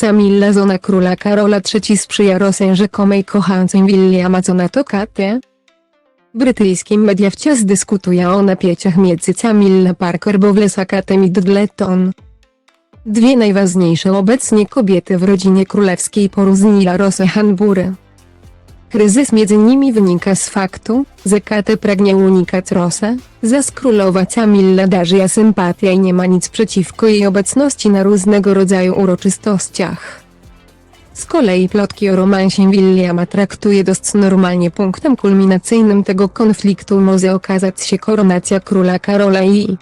Camilla Zona króla Karola III sprzyja Rosjan rzekomej kochance Williama Zona Tokaty. Brytyjskie media wciąż dyskutują o napięciach między Camilla Parker Bowles a Katem Middleton. Dwie najważniejsze obecnie kobiety w rodzinie królewskiej poróżniła Rosę Hanbury. Kryzys między nimi wynika z faktu, że Kate pragnie unikać Rosę, zaś królowa Camilla darzy sympatia i nie ma nic przeciwko jej obecności na różnego rodzaju uroczystościach. Z kolei plotki o romansie Williama traktuje dość normalnie punktem kulminacyjnym tego konfliktu może okazać się koronacja króla Karola i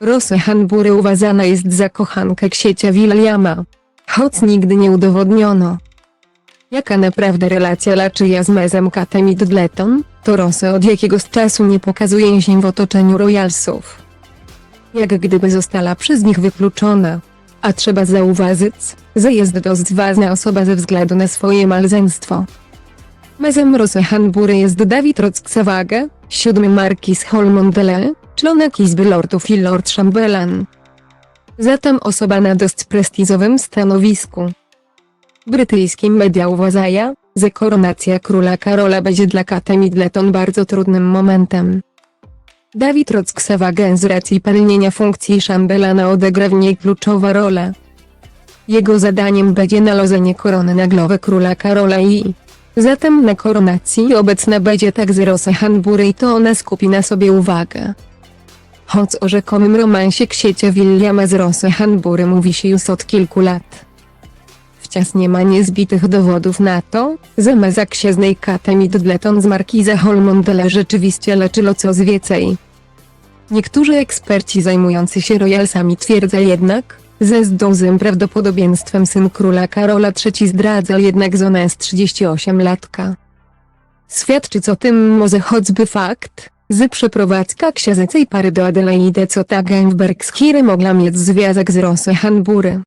Rosę Hanbury uważana jest za kochankę ksiecia Williama, choć nigdy nie udowodniono. Jaka naprawdę relacja Laczyja z mezem Katem Middleton, to Rosę od jakiegoś czasu nie pokazuje się w otoczeniu royalsów. Jak gdyby została przez nich wykluczona. A trzeba zauważyć, że jest dość ważna osoba ze względu na swoje małżeństwo. Mezem Rosy Hanbury jest Dawid Roczksawage, siódmy markiz Holmondele, członek Izby Lordów i Lord Chamberlain. Zatem osoba na dość prestiżowym stanowisku. Brytyjskie media uważają, że koronacja króla Karola będzie dla Kate Middleton bardzo trudnym momentem. Dawid Roczksawage z racji pełnienia funkcji szambelana odegra w niej kluczową rolę. Jego zadaniem będzie nalożenie korony na głowę króla Karola i zatem na koronacji obecna będzie także Rosa Hanbury i to ona skupi na sobie uwagę. Choć o rzekomym romansie ksiecia Williama z Rosy Hanbury mówi się już od kilku lat. Nie ma niezbitych dowodów na to, że meza księżnej Kate Middleton z markiza Holmondele rzeczywiście leczyło coś więcej. Niektórzy eksperci zajmujący się royalsami twierdzą jednak, że z prawdopodobieństwem syn króla Karola III zdradza jednak żonę z 38-latka. Świadczy o tym może choćby fakt, że przeprowadzka księżnej pary do Adelaide co ta Gemberg z mogła mieć związek z Rosy Hanbury.